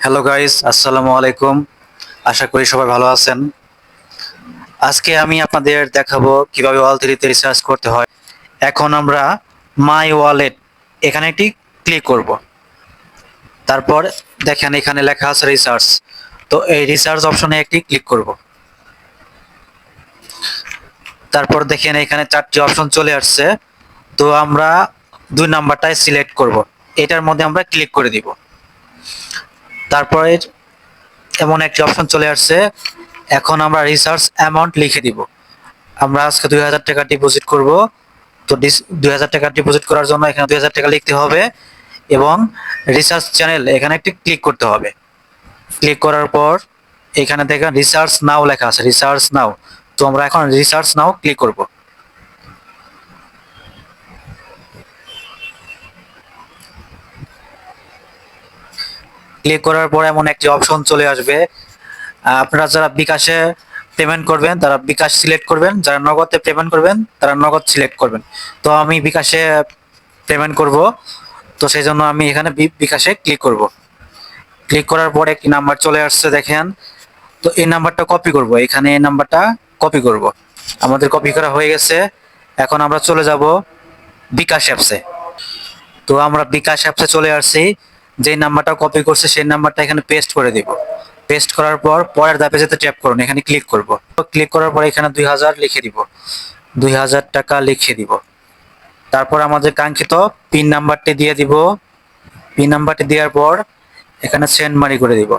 Hello guys আসসালামু আলাইকুম আশা করি সবাই ভালো আছেন। আজকে আমি আপনাদের দেখাবো কীভাবে ওয়াল থ্রিতে রিসার্চ করতে হয়। এখন আমরা মাই ওয়ালেট এখানে একটি ক্লিক করব। তারপর দেখেন এখানে লেখা আছে রিসার্চ তো এই রিসার্চ অপশনে একটি ক্লিক করব। তারপর দেখেন এখানে চারটি অপশন চলে আসছে। তো আমরা দুই নাম্বারটাই সিলেক্ট করব। এটার মধ্যে আমরা ক্লিক করে দিব। তারপরে এমন একটি অপশন চলে আসছে। এখন আমরা রিসার্চ অ্যামাউন্ট লিখে দিব। আমরা আজকে দুই হাজার টাকা ডিপোজিট করব। তো দুই হাজার টাকা ডিপোজিট করার জন্য এখানে দুই হাজার টাকা লিখতে হবে এবং রিসার্চ চ্যানেল এখানে একটি ক্লিক করতে হবে। ক্লিক করার পর এখানে দেখেন রিসার্চ নাও লেখা আছে। রিসার্চ নাও তো আমরা এখন রিসার্চ নাও ক্লিক করব। ক্লিক করার পর এমন একটি অপশন চলে আসবে। আপনারা যারা বিকাশে পেমেন্ট করবেন, তারা বিকাশ সিলেক্ট করবেন। যারা নগদে পেমেন্ট করবেন, তারা নগদ সিলেক্ট করবেন। তো আমি বিকাশে পেমেন্ট করব। তো সেই জন্য আমি এখানে বিকাশে ক্লিক করব। ক্লিক করার পর একটি নাম্বার চলে আসছে, দেখেন। তো এই নাম্বারটা কপি করব। এখানে এই নাম্বারটা কপি করব। আমাদের কপি করা হয়ে গেছে। এখন আমরা চলে যাব বিকাশ অ্যাপসে তো আমরা বিকাশ অ্যাপসে চলে আসছি। যে নাম্বারটা কপি করছে, সেই নাম্বারটা এখানে পেস্ট করে দিব। পেস্ট করার পর পরের ধাপে যেতে ট্যাপ করুন, এখানে ক্লিক করব। ক্লিক করার পর এখানে দুই হাজার লিখে দিব। দুই হাজার টাকা লিখে দিব। তারপর আমাদের কাঙ্ক্ষিত পিন নাম্বারটি দিয়ে দিব। পিন নাম্বারটি দেওয়ার পর এখানে সেন্ড মানি করে দিব।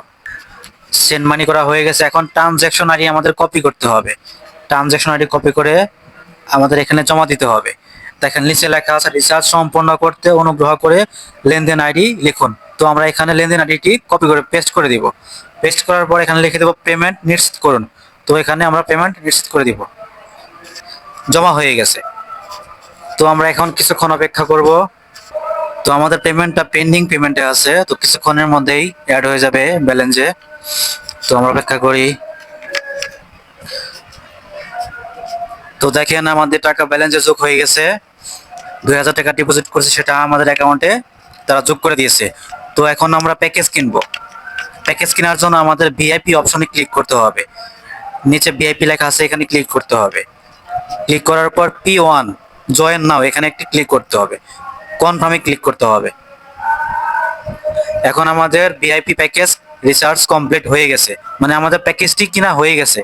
সেন্ড মানি করা হয়ে গেছে। এখন ট্রানজ্যাকশন আইডি আমাদের কপি করতে হবে। ট্রানজ্যাকশন আইডি কপি করে আমাদের এখানে জমা দিতে হবে। দেখেন, নিচে লেখা আছে রিচার্জ সম্পন্ন করতে অনুগ্রহ করে লেনদেন আইডি লিখুন। তো আমরা এখানে লেনদেন আইডিটি কপি করে পেস্ট করে দিব। পেস্ট করার পর এখানে লিখে দেবো পেমেন্ট নিশ্চিত করুন। তো এখানে আমরা পেমেন্ট নিশ্চিত করে দিব। জমা হয়ে গেছে। তো আমরা এখন কিছুক্ষণ অপেক্ষা করব। তো আমাদের পেমেন্টটা পেন্ডিং পেমেন্টে আছে। তো কিছুক্ষণের মধ্যেই অ্যাড হয়ে যাবে ব্যালেন্সে তো আমরা অপেক্ষা করি। তো দেখেন আমাদের টাকা ব্যালেন্সে যোগ হয়ে গেছে। দুই হাজার টাকা ডিপোজিট করছে সেটা আমাদের অ্যাকাউন্টে তারা যোগ করে দিয়েছে। তো এখন আমরা প্যাকেজ কিনবো। প্যাকেজ কেনার জন্য আমাদের ভিআইপি অপশনে ক্লিক করতে হবে। নিচে ভিআইপি লেখা আছে, এখানে ক্লিক করতে হবে। ক্লিক করার পর পি ওয়ান জয়েন নাও এখানে একটি ক্লিক করতে হবে। কনফার্মে ক্লিক করতে হবে। এখন আমাদের ভিআইপি প্যাকেজ রিচার্জ কমপ্লিট হয়ে গেছে। মানে আমাদের প্যাকেজটি কিনা হয়ে গেছে।